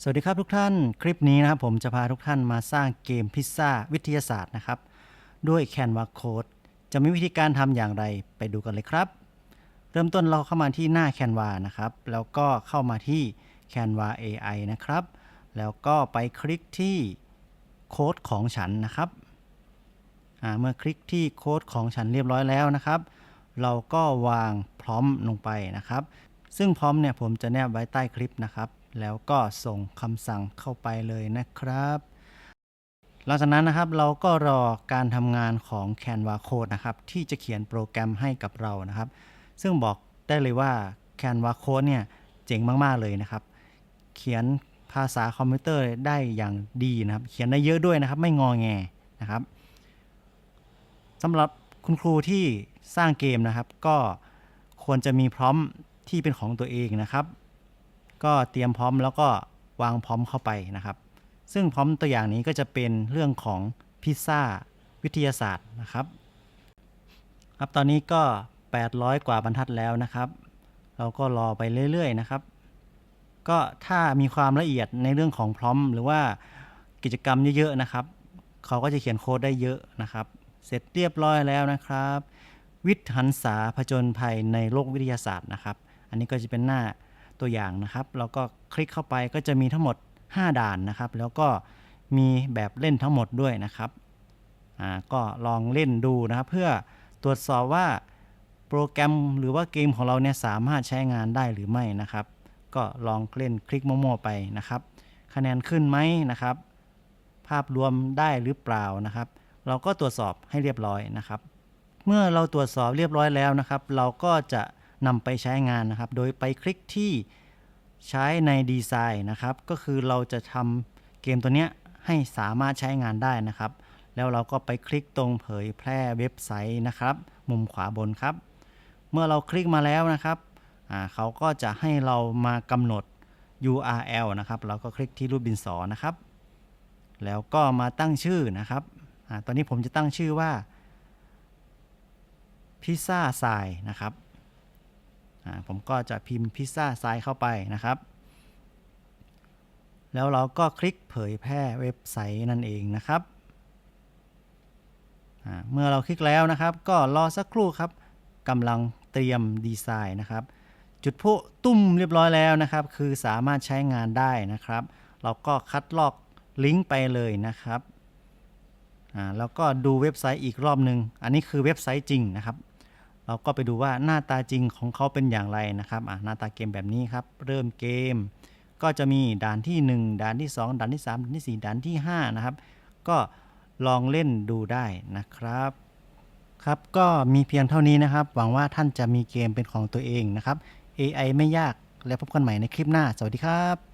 สวัสดีครับทุกท่าน คลิปนี้นะครับผมจะพาทุกท่านมาสร้างเกมพิซซ่าวิทยาศาสตร์นะครับ ด้วย Canva Code จะมีวิธีการทำอย่างไรไปดูกันเลยครับ เริ่มต้นเราเข้ามาที่หน้า Canva นะครับ แล้วก็เข้ามาที่ Canva AI นะครับ แล้วก็ไปคลิกที่โค้ดของฉันนะครับ เมื่อคลิกที่โค้ดของฉันเรียบร้อยแล้วนะครับ เราก็วางพร้อมลงไปนะครับ ซึ่งพร้อมเนี่ยผมจะแนบไว้ใต้คลิปนะครับ แล้วก็ส่งคำสั่งเข้าไปเลยนะครับ หลังจากนั้นนะครับเราก็รอการทำงานของ Canva Code นะครับที่จะเขียนโปรแกรมให้กับเรานะครับ ซึ่งบอกได้เลยว่า Canva Code เนี่ยเจ๋งมากๆเลยนะครับ เขียนภาษาคอมพิวเตอร์ได้อย่างดีนะครับ เขียนได้เยอะด้วยนะครับ ไม่งอแงนะครับสำหรับคุณครูที่สร้างเกมนะครับ ก็ควรจะมีพร้อมที่เป็นของตัวเองนะครับ ก็เตรียมพร้อมแล้วก็วางพร้อมเข้าไปนะครับ ซึ่งพร้อมตัวอย่างนี้ก็จะเป็นเรื่องของพิซซ่าวิทยาศาสตร์นะครับครับตอนนี้ก็ 800 กว่าบรรทัดแล้วนะครับ เราก็รอไปเรื่อยๆนะครับ ก็ถ้ามีความละเอียดในเรื่องของพร้อมหรือว่ากิจกรรมเยอะๆนะครับ เขาก็จะเขียนโค้ดได้เยอะนะครับ เสร็จเรียบร้อยแล้วนะครับ วิทย์หันษาผจญภัยในโลกวิทยาศาสตร์นะครับ อันนี้ก็จะเป็นหน้า ตัวอย่างนะครับเราก็คลิกเข้าไปก็จะมีทั้งหมด 5 ด่านนะครับ แล้วก็มีแบบเล่นทั้งหมดด้วยนะครับอ่าก็ลองเล่นดูนะครับ เพื่อตรวจสอบว่าโปรแกรมหรือว่าเกมของเราเนี่ยสามารถใช้งานได้หรือไม่นะครับ ก็ลองเล่นคลิกมั่วๆไปนะครับ คะแนนขึ้นไหมนะครับ ภาพรวมได้หรือเปล่านะครับ เราก็ตรวจสอบให้เรียบร้อยนะครับ เมื่อเราตรวจสอบเรียบร้อยแล้วนะครับ เราก็จะ นำไปใช้งานนะครับ โดยไปคลิกที่ใช้ในดีไซน์นะครับ ก็คือเราจะทำเกมตัวเนี้ยให้สามารถใช้งานได้นะครับ แล้วเราก็ไปคลิกตรงเผยแพร่เว็บไซต์นะครับ มุมขวาบนครับ เมื่อเราคลิกมาแล้วนะครับเขาก็จะให้เรามากำหนด URL นะครับ เราก็คลิกที่รูปดินสอนะครับ แล้วก็มาตั้งชื่อนะครับอตอนนี้ผมจะตั้งชื่อว่าพิซซ่าทรายนะครับ ผมก็จะพิมพ์พิซซ่าทรายเข้าไปนะครับ แล้วเราก็คลิกเผยแพร่เว็บไซต์นั่นเองนะครับ เมื่อเราคลิกแล้วนะครับ ก็รอสักครู่ครับกำลังเตรียมดีไซน์นะครับ จุดพุตุ้มเรียบร้อยแล้วนะครับ คือสามารถใช้งานได้นะครับ เราก็คัดลอกลิงก์ไปเลยนะครับแล้วก็ดูเว็บไซต์อีกรอบหนึ่ง อันนี้คือเว็บไซต์จริงนะครับ เราก็ไปดูว่าหน้าตาจริงของเขาเป็นอย่างไรนะครับอะหน้าตาเกมแบบนี้ครับ เริ่มเกม ก็จะมีด่านที่ 1 ด่านที่ 2 ด่านที่ 3 ด่านที่ 4 ด่านที่ 5 นะครับ ก็ลองเล่นดูได้นะครับ ครับก็มีเพียงเท่านี้นะครับ หวังว่าท่านจะมีเกมเป็นของตัวเองนะครับ AI ไม่ยาก แล้วพบกันใหม่ในคลิปหน้า สวัสดีครับ